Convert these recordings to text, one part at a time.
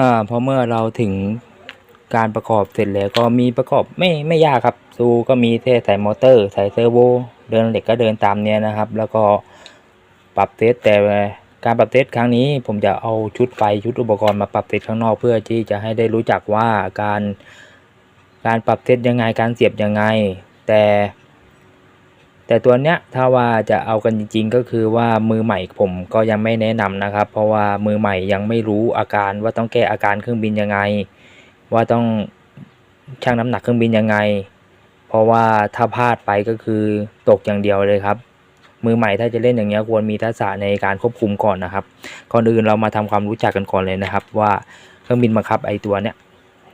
อ่าพอเมื่อเราถึงการประกอบเสร็จแล้วก็มีประกอบไม่ไม่ยากครับซูก็มีแค่ใส่มอเตอร์ใส่เซอร์โวเดินเหล็กก็เดินตามเนี้ยนะครับ แล้วก็ปรับเซตแต่การปรับเซตครั้งนี้ผมจะเอาชุดไฟชุดอุปกรณ์มาปรับเซตข้างนอกเพื่อที่จะให้ได้รู้จักว่าการการปรับเซตยังไงการเสียบยังไง แต่ แต่ตัวเนี้ยถ้าว่าจะเอากันจริงๆ ก็คือว่ามือใหม่ผมก็ยังไม่แนะนำนะครับ เพราะว่ามือใหม่ยังไม่รู้อาการว่าต้องแก้อาการเครื่องบินยังไง ว่าต้องชั่งน้ำหนักเครื่องบินยังไง เพราะว่าถ้าพลาดไปก็คือตกอย่างเดียวเลยครับ มือใหม่ถ้าจะเล่นอย่างเงี้ยควรมีทักษะในการควบคุมก่อนนะครับก่อนอื่นเรามาทำความรู้จักกันก่อนเลยนะครับ ว่าเครื่องบินบังคับไอตัวเนี้ย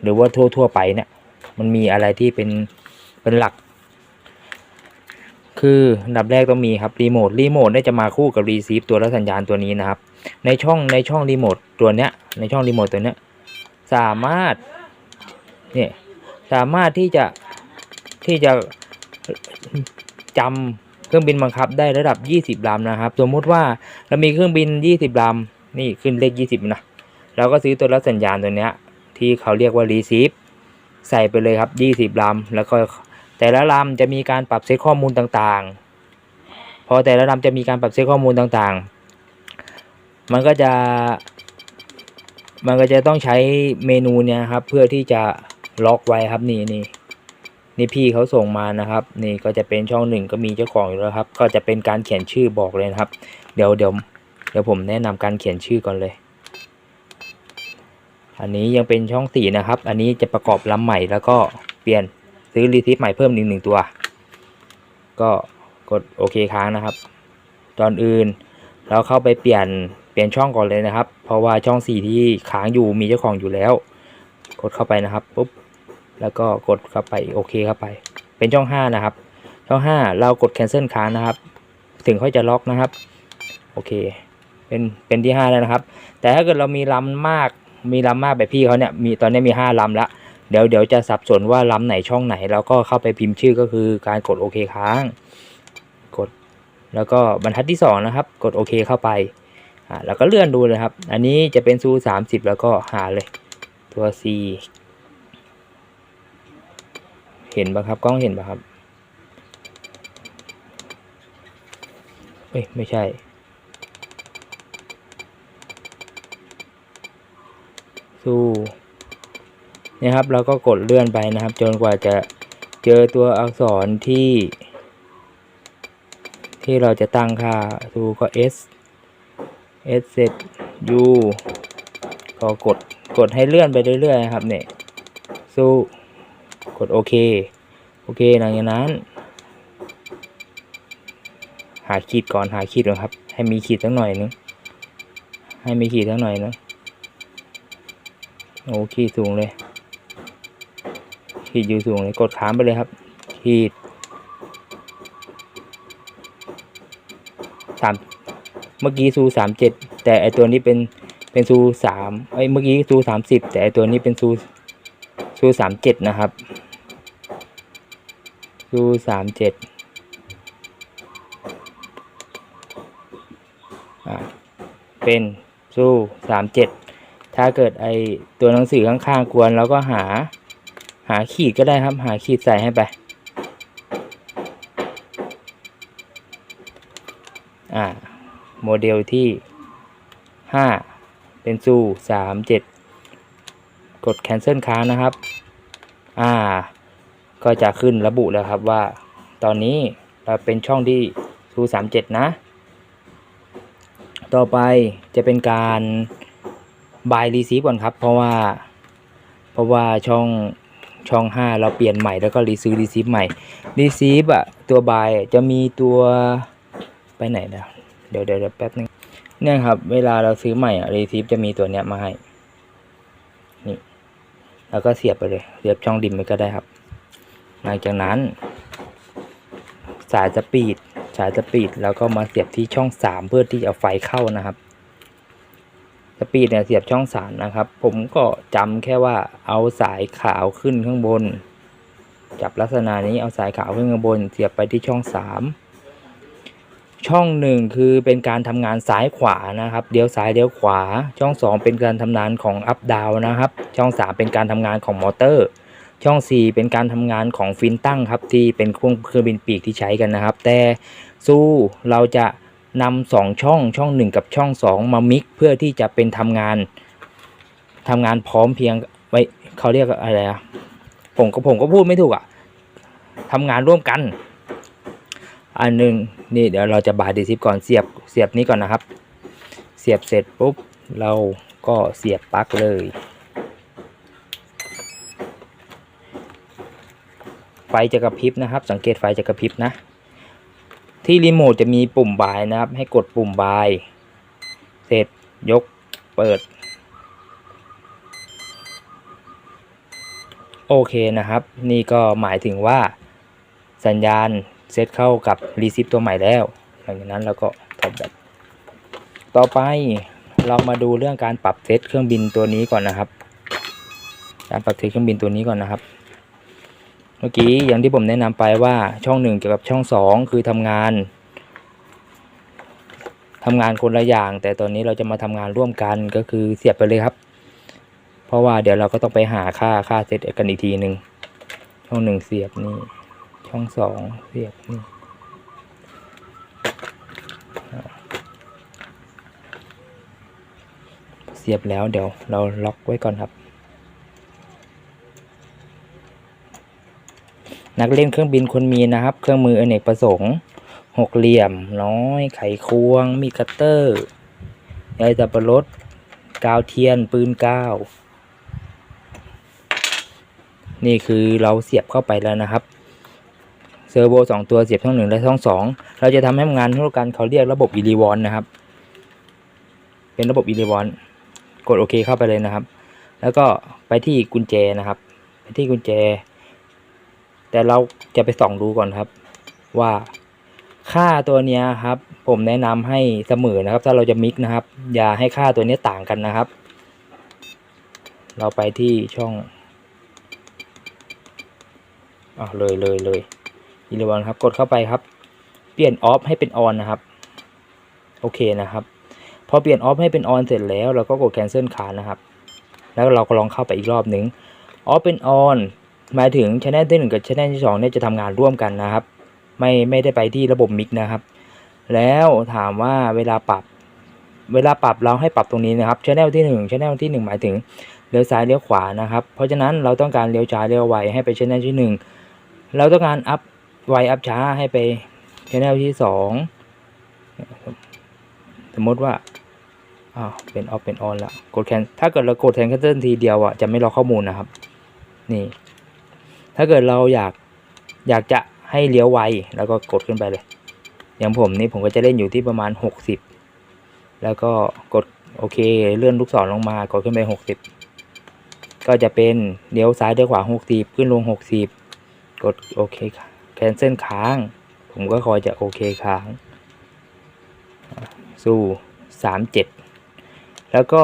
หรือว่าทั่วๆไปเนี่ยมันมีอะไรที่เป็นเป็นหลัก คืออันดับแรกต้องมีครับรีโมทรีโมทเนี่ยจะมาคู่กับรีซีฟตัวรับสัญญาณตัวนี้นะครับ ในช่องในช่องรีโมทตัวเนี้ยในช่องรีโมทตัวเนี้ยสามารถเนี่ยสามารถที่จะที่จะจำเครื่องบินบังคับได้ระดับ 20ลำนะครับ สมมุติว่าเรามีเครื่องบิน 20ลำนี่ขึ้นเลข 20 นะเราก็ซื้อตัวรับสัญญาณตัวเนี้ยที่เขาเรียกว่ารีซีฟใส่ไปเลยครับ 20ลำแล้วก็ แต่ละลำจะมีการปรับเซตข้อมูลต่างๆ พอแต่ละลำจะมีการปรับเซตข้อมูลต่างๆ มันก็จะ มันก็จะต้องใช้เมนูเนี่ยครับ เพื่อที่จะล็อกไว้ครับนี่นี่นี่พี่เขาส่งมานะครับ นี่ก็จะเป็นช่องหนึ่งก็มีเจ้าของอยู่แล้วครับ ก็จะเป็นการเขียนชื่อบอกเลยนะครับ เดี๋ยวเดี๋ยวเดี๋ยวผมแนะนำการเขียนชื่อก่อนเลย อันนี้ยังเป็นช่องสี่นะครับ อันนี้จะประกอบลำใหม่แล้วก็เปลี่ยน ซื้อรีซิฟใหม่เพิ่มอีกหนึ่งตัว ก็กดโอเคค้างนะครับตอนอื่นเราเข้าไปเปลี่ยนเปลี่ยนช่องก่อนเลยนะครับ เพราะว่าช่องสี่ที่ค้างอยู่มีเจ้าของอยู่แล้ว กดเข้าไปนะครับปุ๊บแล้วก็กดเข้าไปโอเคเข้าไป เป็นช่องห้านะครับ ช่องห้าเรากด cancel ค้างนะครับ ถึงค่อยจะล็อกนะครับโอเค เป็นเป็นที่ห้าแล้วนะครับ แต่ถ้าเกิดเรามีลำมากมีลำมากแบบพี่เขาเนี่ยมีตอนนี้มีห้าลำละ เดี๋ยวเดี๋ยวจะสับสนว่าลำไหนช่องไหน แล้วก็เข้าไปพิมพ์ชื่อก็คือการกดโอเคค้าง กด แล้วก็บรรทัดที่สองนะครับ กดโอเคเข้าไปอ่าแล้วก็เลื่อนดูเลยครับ อันนี้จะเป็นซูสามสิบแล้วก็หาเลย ตัว C เห็นปะครับกล้องเห็นปะครับเอ้ยไม่ใช่สู้เนี่ยครับ เราก็กดเลื่อนไปนะครับ จนกว่าจะเจอตัวอักษรที่ ที่เราจะตั้งค่าดูก็ S S เสร็จ U ก็กดกดให้เลื่อนไปเรื่อยๆครับเนี่ยสู้กดโอเค โอเคหลังจากนั้น หาขีดก่อนหาขีดก่อนครับ ให้มีขีดสักหน่อยนึงให้มีขีดสักหน่อยนึงโอ้ขีดสูงเลย ขีดอยู่สูงเลยกดค้างไปเลยครับ ขีดสามเมื่อกี้ซูสามเจ็ดแต่ไอตัวนี้เป็นเป็นซูสามไอเมื่อกี้ซูสามสิบแต่ไอตัวนี้เป็นซูซูสามเจ็ดนะครับซูสามเจ็ดอ่าเป็นซูสามเจ็ดถ้าเกิดไอตัวหนังสือข้างๆกวนเราก็หา หาขีดก็ได้ครับ หาขีดใส่ให้ไป อ่า โมเดลที่ห้าเป็นซูสามเจ็ดกด cancel ค้างนะครับ อ่า ก็จะขึ้นระบุแล้วครับว่า ตอนนี้เราเป็นช่องที่ซูสามเจ็ดนะ ต่อไปจะเป็นการบายรีซีฟก่อนครับ เพราะว่า เพราะว่าช่อง ช่อง 5 เราเปลี่ยนใหม่แล้วก็รีซื้อรีซีฟใหม่รีซีฟอะตัวบายจะมีตัวไปไหนนะเดี๋ยวเดี๋ยวแป๊บนึงเนี่ยครับ เวลาเราซื้อใหม่อะรีซีฟจะมีตัวเนี้ยมาให้ นี่ แล้วก็เสียบไปเลย เสียบช่องดิมไปก็ได้ครับ หลังจากนั้น สายสปีดสายสปีดแล้วก็มาเสียบที่ช่อง 3 เพื่อที่จะเอาไฟเข้านะครับ สปีดเนี่ยเสียบช่องสามนะครับ ผมก็จำแค่ว่าเอาสายขาวขึ้นข้างบน จับลักษณะนี้เอาสายขาวขึ้นข้างบน เสียบไปที่ช่องสามช่องหนึ่งคือเป็นการทำงานซ้ายขวานะครับเลี้ยวซ้ายเลี้ยวขวา ช่องสองเป็นการทำงานของอัพดาวนะครับ ช่องสามเป็นการทำงานของมอเตอร์ ช่องสี่เป็นการทำงานของฟินตั้งครับที่เป็นเครื่องเครื่องบินปีกที่ใช้กันนะครับ แต่สู้เราจะ นำสองช่องช่องหนึ่งกับช่องสองมามิกเพื่อที่จะเป็นทำงานทำงานพร้อมเพียงไว้เขาเรียกอะไรอะผมก็ผมก็พูดไม่ถูกอะทำงานร่วมกัน อันหนึ่งนี่เดี๋ยวเราจะบาดีซิปก่อนเสียบเสียบนี้ก่อนนะครับ เสียบเสร็จปุ๊บเราก็เสียบปลั๊กเลยไฟจะกระพริบนะครับ สังเกตไฟจะกระพริบนะ ที่รีโมทจะมีปุ่มบายนะครับ ให้กดปุ่มบาย เสร็จยกเปิด โอเคนะครับ นี่ก็หมายถึงว่าสัญญาณเซตเข้ากับรีซิปตัวใหม่แล้ว หลังจากนั้นเราก็ถอดแบตต่อไปเรามาดูเรื่องการปรับเซตเครื่องบินตัวนี้ก่อนนะครับ การปรับเซตเครื่องบินตัวนี้ก่อนนะครับ เมื่อกี้อย่างที่ผมแนะนำไปว่าช่องหนึ่งเกี่ยวกับช่องสองคือทำงานทำงานคนละอย่าง แต่ตอนนี้เราจะมาทำงานร่วมกันก็คือเสียบไปเลยครับ เพราะว่าเดี๋ยวเราก็ต้องไปหาค่าค่าเซตกันอีกทีหนึ่งช่องหนึ่งเสียบนี่ช่องสองเสียบนี่เสียบแล้วเดี๋ยวเราล็อกไว้ก่อนครับ นักเล่นเครื่องบินคนมีนะครับ เครื่องมืออเนกประสงค์หกเหลี่ยม น้อย ไขควง มีคัตเตอร์ใยสับปะรดกาวเทียน ปืนกาว นี่คือเราเสียบเข้าไปแล้วนะครับ เซอร์โวสองตัวเสียบช่องหนึ่งและช่องสองเราจะทำให้งานร่วมกันเขาเรียกระบบอีลีวอนนะครับ เป็นระบบอีลีวอนกดโอเคเข้าไปเลยนะครับ แล้วก็ไปที่กุญแจนะครับ ไปที่กุญแจ แต่เราจะไปส่องดูก่อนครับ ว่าค่าตัวเนี้ยครับ ผมแนะนำให้เสมอนะครับ ถ้าเราจะมิกนะครับ อย่าให้ค่าตัวนี้ต่างกันนะครับ เราไปที่ช่องอ่าเลยเลยเลยอีเลวันครับ กดเข้าไปครับ เปลี่ยนออฟให้เป็นออนนะครับ โอเคนะครับ พอเปลี่ยนออฟให้เป็นออนเสร็จแล้วเราก็กด cancel ขานะครับ แล้วเราก็ลองเข้าไปอีกรอบหนึ่งออฟเป็นออน หมายถึงชแนลที่หนึ่งกับชแนลที่สองเนี่ยจะทำงานร่วมกันนะครับ ไม่ไม่ได้ไปที่ระบบมิกนะครับ แล้วถามว่าเวลาปรับเวลาปรับเราให้ปรับตรงนี้นะครับชแนลที่หนึ่งชแนลที่หนึ่งหมายถึงเลี้ยวซ้ายเลี้ยวขวานะครับ เพราะฉะนั้นเราต้องการเลี้ยวช้าเลี้ยวไวให้ไปชแนลที่หนึ่งเราต้องการอัพไวอัพช้าให้ไปชแนลที่สองสมมติว่าอ้าวเป็นออฟเป็นออนละกดแคนถ้าเกิดเรากดแคนเซิลทีเดียวอะจะไม่รอข้อมูลนะครับ นี่ ถ้าเกิดเราอยากอยากจะให้เลี้ยวไวแล้วก็กดขึ้นไปเลย อย่างผมนี่ผมก็จะเล่นอยู่ที่ประมาณ 60 แล้วก็กดโอเคเลื่อนลูกศรลงมากดขึ้นไป 60 ก็จะเป็นเลี้ยวซ้ายเลี้ยวขวา 60 ขึ้นลง 60 กดโอเคแคนเซิลค้าง ผมก็คอยจะโอเคค้าง สู้37 แล้วก็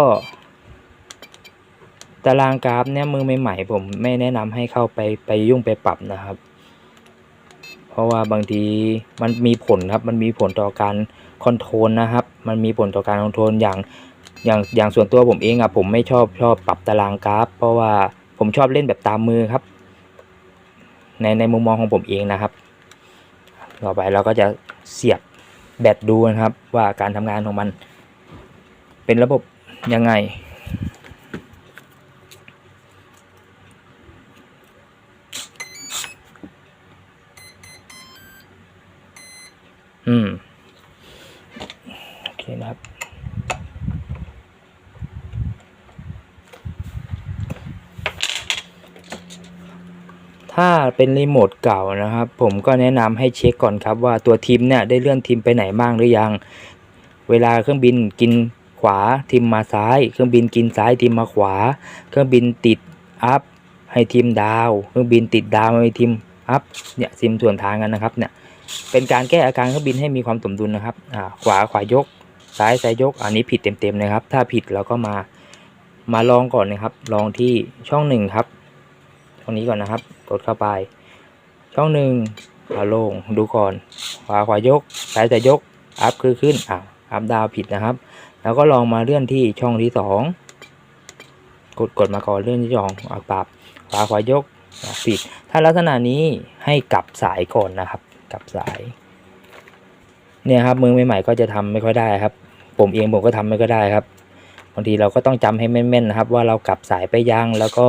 ตารางกราฟเนี่ยมือใหม่ๆผมไม่แนะนำให้เข้าไปไปยุ่งไปปรับนะครับ เพราะว่าบางทีมันมีผลครับ มันมีผลต่อการคอนโทรลนะครับ มันมีผลต่อการคอนโทรลอย่างอย่างอย่างส่วนตัวผมเองอะผมไม่ชอบชอบปรับตารางกราฟ เพราะว่าผมชอบเล่นแบบตามมือครับ ในในมุมมองของผมเองนะครับ ต่อไปเราก็จะเสียบแบตดูนะครับ ว่าการทำงานของมัน เป็นระบบยังไง อืม โอเคนะครับ ถ้าเป็นรีโมทเก่านะครับ ผมก็แนะนำให้เช็คก่อนครับว่าตัวทีมเนี่ยได้เลื่อนทีมไปไหนบ้างหรือยัง เวลาเครื่องบินกินขวาทีมมาซ้าย เครื่องบินกินซ้ายทีมมาขวา เครื่องบินติดอัพให้ทีมดาว เครื่องบินติดดาวให้ทีมอัพเนี่ยซิมส่วนทางกันนะครับเนี่ย เป็นการแก้อาการเครื่องบินให้มีความสมดุลนะครับอ่าขวาขวายก ซ้ายซ้ายยก อันนี้ผิดเต็มๆนะครับ ถ้าผิดเราก็มามาลองก่อนนะครับ ลองที่ช่องหนึ่งครับตรงนี้ก่อนนะครับ กดเข้าไป ช่องหนึ่งเอาลงดูก่อน ขวาขวายก ซ้ายซ้ายยก อัพคือขึ้นอะอัพดาวผิดนะครับ แล้วก็ลองมาเลื่อนที่ช่องที่สองกดกดมาก่อนเลื่อนที่สองอะปรับขวาขวายกผิด ถ้าลักษณะนี้ให้กลับสายก่อนนะครับ กับสาย เนี่ยครับมือใหม่ๆก็จะทำไม่ค่อยได้ครับ ผมเองผมก็ทำไม่ค่อยได้ครับบางทีเราก็ต้องจำให้แม่นๆนะครับ ว่าเรากลับสายไปยังแล้วก็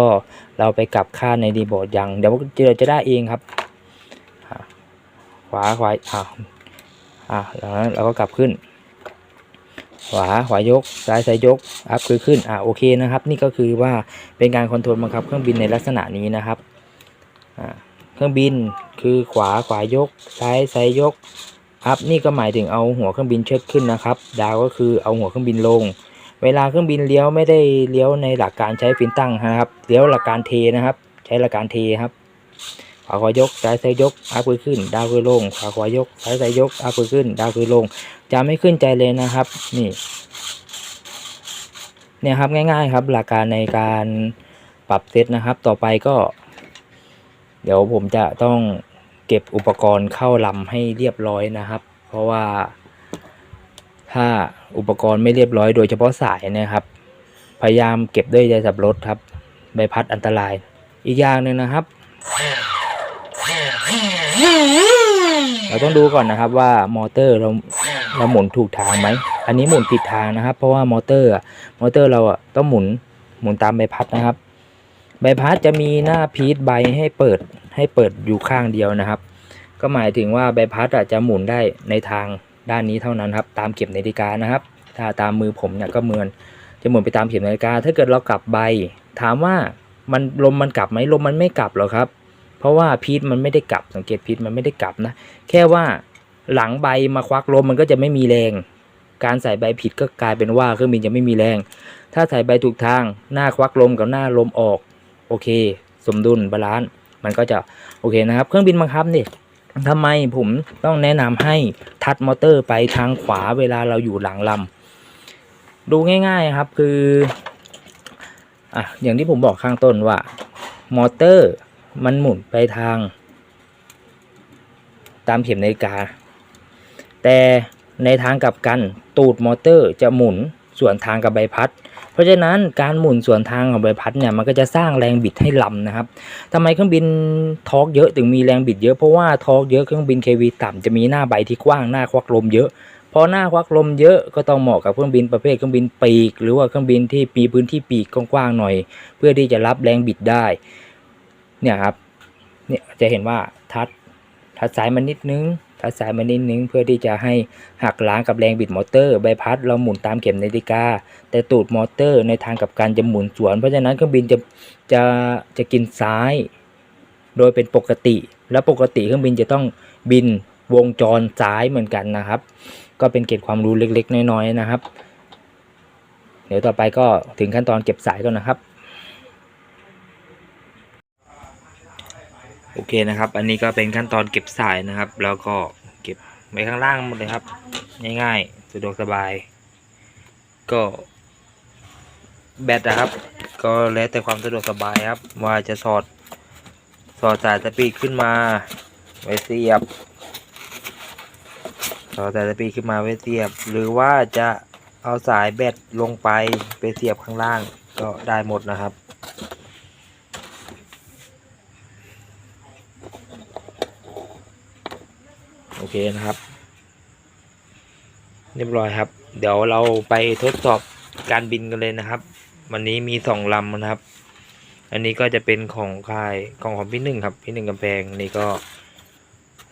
เราไปกลับค่าในดีโบร์ดยังเดี๋ยวเราจะได้เองครับขวาขวาอ่าอ่าแล้วเราก็กลับขึ้น ขวาขวายกซ้ายซ้ายยกอัพคือขึ้นอ่าโอเคนะครับ นี่ก็คือว่าเป็นการคอนโทรลบังคับเครื่องบินในลักษณะนี้นะครับอ่า เครื่องบินคือขวาขวายก ซ้ายซ้ายยกอัพนี่ก็หมายถึงเอาหัวเครื่องบินเชิดขึ้นนะครับ ดาวก็คือเอาหัวเครื่องบินลง เวลาเครื่องบินเลี้ยวไม่ได้เลี้ยวในหลักการใช้ฟินตั้งนะครับเลี้ยวหลักการเทนะครับ ใช้หลักการเทครับขวาขวายกซ้ายซ้ายยกอัพคือขึ้น ดาวคือลงขวาขวายกซ้ายซ้ายยกอัพคือขึ้น ดาวคือลงจะไม่ขึ้นใจเลยนะครับ นี่เนี่ยครับง่ายๆครับ หลักการในการปรับเซตนะครับ ต่อไปก็ เดี๋ยวผมจะต้องเก็บอุปกรณ์เข้าลำให้เรียบร้อยนะครับ เพราะว่า ถ้าอุปกรณ์ไม่เรียบร้อยโดยเฉพาะสายนะครับ พยายามเก็บด้วยยาสับรถครับ ใบพัดอันตราย อีกอย่างหนึ่งนะครับ เราต้องดูก่อนนะครับว่ามอเตอร์เราเราหมุนถูกทางไหม อันนี้หมุนผิดทางนะครับ เพราะว่ามอเตอร์มอเตอร์เราต้องหมุนหมุนตามใบพัดนะครับ ใบพัดจะมีหน้าพีทใบให้เปิดให้เปิดอยู่ข้างเดียวนะครับ ก็หมายถึงว่าใบพัดอะจะหมุนได้ในทางด้านนี้เท่านั้นครับ ตามเข็มนาฬิกานะครับ ถ้าตามมือผมเนี่ยก็เหมือนจะหมุนไปตามเข็มนาฬิกา ถ้าเกิดเรากลับใบ ถามว่ามันลมมันกลับไหมลมมันไม่กลับหรอกครับ เพราะว่าพีทมันไม่ได้กลับสังเกตพีทมันไม่ได้กลับนะ แค่ว่าหลังใบมาควักลมมันก็จะไม่มีแรง การใส่ใบผิดก็กลายเป็นว่าเครื่องบินจะไม่มีแรง ถ้าใส่ใบถูกทางหน้าควักลมกับหน้าลมออก โอเค สมดุลบาลานซ์มันก็จะโอเคนะครับ เครื่องบินบังคับนี่ทำไมผมต้องแนะนำให้ทัดมอเตอร์ไปทางขวาเวลาเราอยู่หลังลำดูง่ายๆครับคืออะอย่างที่ผมบอกข้างต้นว่ามอเตอร์มันหมุนไปทาง ตามเข็มนาฬิกา แต่ในทางกลับกันตูดมอเตอร์จะหมุน สวนทางกับใบพัด เพราะฉะนั้นการหมุนสวนทางของใบพัดเนี่ยมันก็จะสร้างแรงบิดให้ลำนะครับทำไมเครื่องบินทอร์กเยอะถึงมีแรงบิดเยอะเพราะว่าทอร์กเยอะเครื่องบิน KV ต่ำจะมีหน้าใบที่กว้างหน้าควักลมเยอะพอหน้าควักลมเยอะก็ต้องเหมาะกับเครื่องบินประเภทเครื่องบินปีก หรือว่าเครื่องบินที่มีพื้นที่ปีกกว้างๆหน่อย เพื่อที่จะรับแรงบิดได้เนี่ยครับเนี่ยจะเห็นว่าทัดทัดสายมานิดนึง ทัดสายมานิดนึงเพื่อที่จะให้หักล้างกับแรงบิดมอเตอร์ใบพัดเราหมุนตามเข็มนาฬิกา แต่ตูดมอเตอร์ในทางกับกันจะหมุนสวน เพราะฉะนั้นเครื่องบินจะจะจะกินซ้าย โดยเป็นปกติ และปกติเครื่องบินจะต้องบินวงจรซ้ายเหมือนกันนะครับ ก็เป็นเกร็ดความรู้เล็กๆ น้อยๆนะครับ เดี๋ยวต่อไปก็ถึงขั้นตอนเก็บสายก่อนนะครับ โอเคนะครับ อันนี้ก็เป็นขั้นตอนเก็บสายนะครับ แล้วก็เก็บไว้ข้างล่างหมดเลยครับ ง่ายๆ สะดวกสบาย ก็แบตนะครับ ก็แล้วแต่ความสะดวกสบายครับ ว่าจะสอดสอดสายสปีดขึ้นมาไว้เสียบสอดสายสปีดขึ้นมาไว้เสียบ หรือว่าจะเอาสายแบตลงไปไปเสียบข้างล่างก็ได้หมดนะครับ เคนะครับ เรียบร้อยครับ เดี๋ยวเราไปทดสอบการบินกันเลยนะครับ วันนี้มีสองลำนะครับ อันนี้ก็จะเป็นของค่ายของของพี่หนึ่งครับ พี่หนึ่งกำแพงนี่ก็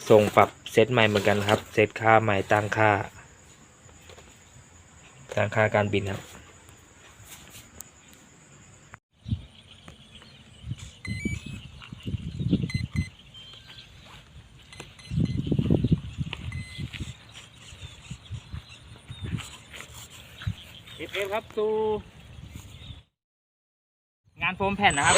ส่งปรับเซตใหม่เหมือนกันครับ เซตค่าใหม่ตั้งค่าตั้งค่าการบินครับ เอฟเอฟครับสู่งานโฟ มแผ่นนะครับ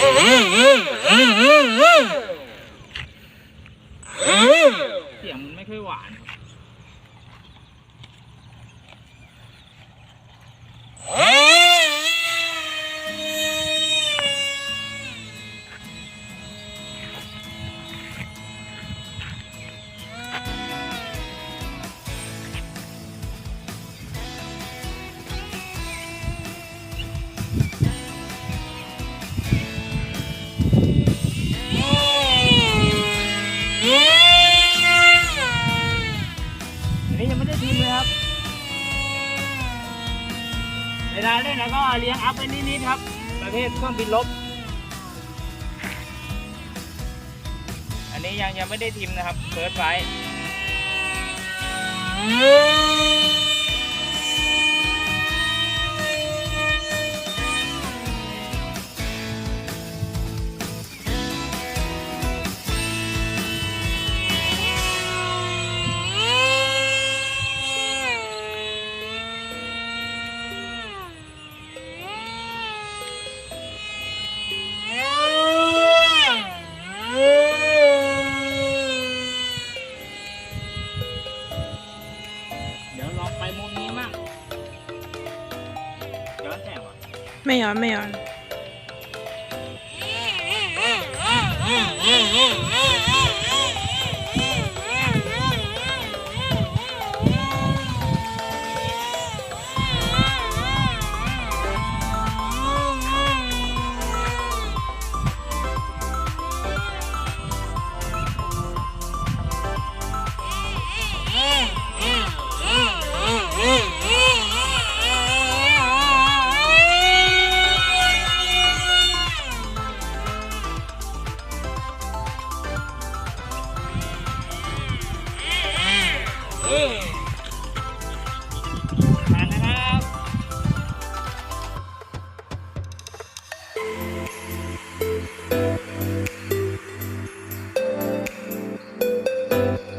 แล้วก็เลี้ยงอัพไปนิดๆครับ ประเภทเครื่องบินลบ อันนี้ยังยังไม่ได้ทิมนะครับเฟิร์สไฟ ไม่ย้อ